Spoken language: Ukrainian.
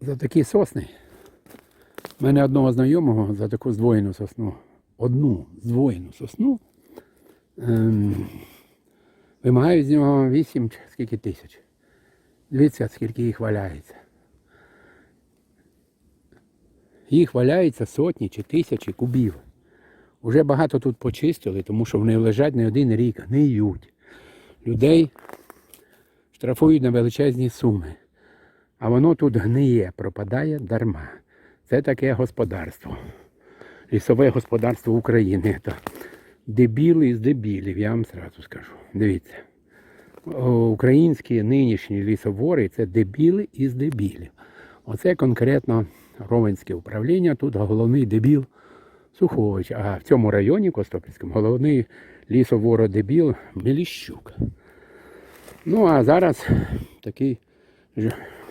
за такі сосни. У мене одного знайомого за таку здвоєну сосну. Одну здвоєну сосну. Ем, вимагають з нього 8 скільки тисяч. Дивіться, скільки їх валяється. Їх валяється сотні чи тисячі кубів. Уже багато тут почистили, тому що вони лежать не один рік, гниють. Людей штрафують на величезні суми. А воно тут гниє, пропадає дарма. Це таке господарство. Лісове господарство України. Це дебіли із дебілів, я вам зразу скажу. Дивіться. Українські нинішні лісовори це дебіли із дебілів. Оце конкретно Ровенське управління, тут головний дебіл Сухович. А в цьому районі Костопільському головний лісовородебіл Меліщук. Ну а зараз такий